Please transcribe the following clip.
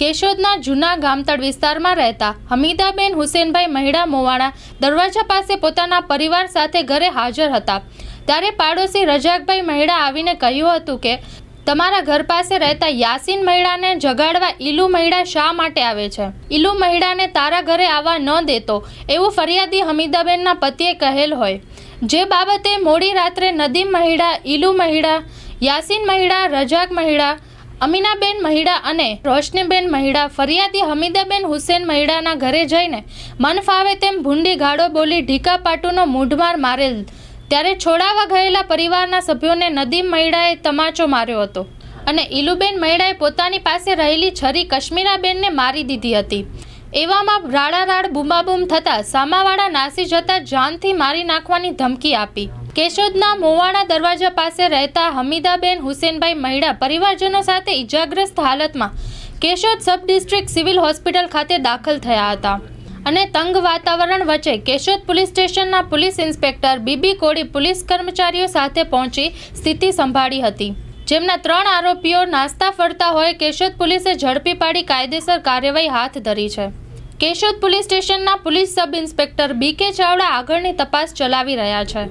કેશોદના જૂના ગામતળ વિસ્તારમાં રહેતા હમીદાબેન હુસેનભાઈ મહિડા મોવાણા દરવાજા પાસે પોતાના પરિવાર સાથે ઘરે હાજર હતા. ત્યારે પાડોશી રજાકભાઈ મહિડા આવીને કહ્યું હતું કે, તમારા ઘર પાસે રહેતા યાસીન મહિડાને જગાડવા ઈલુ મહિડા શા માટે આવે છે? ઈલુ મહિડાને તારા ઘરે આવવા ન દેતો. એવું ફરિયાદી હમીદાબેનના પતિએ કહેલ હોય. જે બાબતે મોડી રાત્રે નદીમ મહિડા, ઈલુ મહિડા, યાસીન મહિડા, રજાક મહિડા અમીનાબેન મહિડા અને રોશનીબેન મહિડા, ફરિયાદી હમીદાબેન હુસેન મહિડાના ઘરે જઈને મન ફાવે તેમ ભૂંડી ગાળો બોલી ઢીકા પાટુનો મૂઢમાર મારેલ. ત્યારે છોડાવા ગયેલા પરિવારના સભ્યોને નદીમ મહિડાએ તમાચો માર્યો હતો અને ઇલુબેન મહિડાએ પોતાની પાસે રહેલી છરી કશ્મીરાબેનને મારી દીધી હતી. એવામાં રાડારાડ બૂમાબૂમ થતાં સામાવાળા નાસી જતા જાનથી મારી નાખવાની ધમકી આપી. કેશોદના મોવાણા દરવાજા પાસે રહેતા હમીદાબેન હુસેનભાઈ મહિડા પરિવારજનો સાથે ઇજાગ્રસ્ત હાલતમાં Keshod sub district civil hospital ખાતે દાખલ થયા હતા. અને તંગ વાતાવરણ વચ્ચે કેશોદ પોલીસ સ્ટેશનના police inspector BB Kodi police કર્મચારીઓ સાથે પહોંચી સ્થિતિ સંભાળી હતી. જેમના ત્રણ આરોપીઓ નાસ્તા ફરતા હોય કેશોદ પોલીસે ઝડપી પાડી કાયદેસર કાર્યવાહી હાથ ધરી છે. કેશોદ પોલીસ સ્ટેશનના police sub inspector B K Chavda આગળની તપાસ ચલાવી રહ્યા છે.